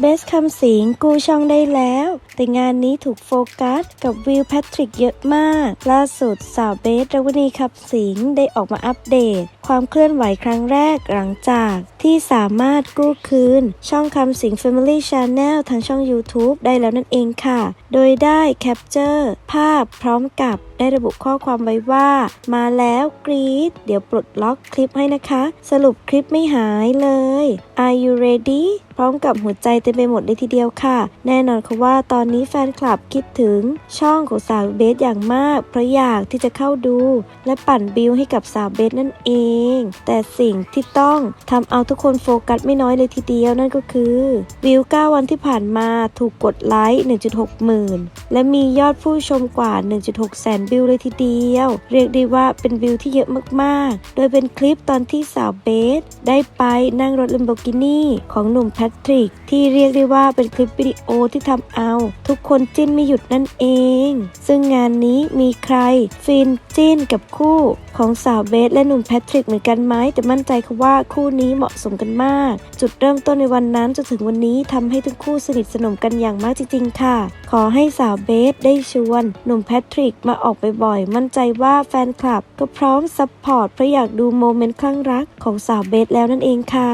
เบสคำสิงกู้ช่องได้แล้ว แต่งานนี้ถูกโฟกัส กับวิลแพทริกเยอะมาก ล่าสุดสาวเบสรวณีคำสิงได้ออกมาอัปเดต ความเคลื่อนไหวครั้งแรกหลังจากที่สามารถกู้คืน ช่องคำสิง Family Channel ทางช่อง YouTube ได้แล้วนั่นเองค่ะ โดยได้แคปเจอร์ภาพพร้อมกับได้ระบุข้อความไว้ว่า มาแล้วกรีดเดี๋ยวปลดล็อกคลิปให้นะคะ สรุปคลิปไม่หายเลย Are you ready พร้อมกับหัวใจเต็มไปหมดเลยทีเดียวค่ะ แน่นอนค่ะว่าตอนนี้แฟนคลับคิดถึงช่องของสาวเบสอย่างมาก เพราะอยากที่จะเข้าดู และปั่นบิวให้กับสาวเบสนั่นเองแต่สิ่งที่ต้องทำเอาทุกคนโฟกัสไม่น้อยเลยทีเดียวนั่นก็คือ วิว 9 วันที่ผ่านมาถูกกดไลค์ 1.6 หมื่น และมียอดผู้ชมกว่า 1.6 แสนวิวเลยทีเดียว เรียกได้ว่าเป็นวิวที่เยอะมาก ๆ โดยเป็นคลิปตอนที่สาวเบส ได้ไปนั่งรถลัมโบกินี่ของหนุ่มแพทริก ที่เรียกได้ว่าเป็นคลิปวิดีโอที่ทำเอา ทุกคนจิ้นไม่หยุดนั่นเอง ซึ่งงานนี้มีใคร ฟินจิ้นกับคู่ของสาวเบสและหนุ่มแพทริกเหมือนกันไหมแต่มั่นใจค่ะว่าคู่นี้เหมาะสมกันมาก จุดเริ่มต้นในวันนั้นจนถึงวันนี้ทำให้ทั้งคู่สนิทสนมกันอย่างมากจริง ๆ ค่ะ ขอให้สาวเบสได้ชวนหนุ่มแพทริกมาออกไปบ่อย มั่นใจว่าแฟนคลับ ก็พร้อมซัพพอร์ตเพราะอยากดูโมเมนต์คลั่งรักของสาวเบสแล้วนั่นเองค่ะ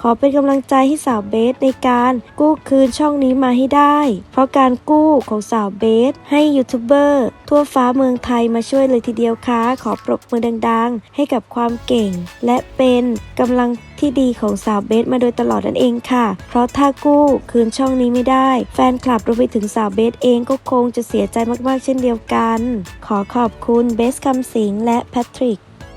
ขอเป็นกำลังใจให้สาวเบสในการกู้คืนช่องนี้มาให้ได้ เพราะการกู้ของสาวเบส ให้ยูทูบเบอร์ทั่วฟ้าเมืองไทยมาช่วยเลยทีเดียวค่ะ ขอปรบมือดังๆ ให้กับความเก่ง และเป็นกำลังที่ดีของสาวเบสมาโดยตลอดนั่นเองค่ะ เพราะถ้ากู้คืนช่องนี้ไม่ได้ แฟนคลับรวมไปถึงสาวเบสเองก็คงจะเสียใจมากๆ เช่นเดียวกัน ขอขอบคุณเบสคำสิงและแพทริก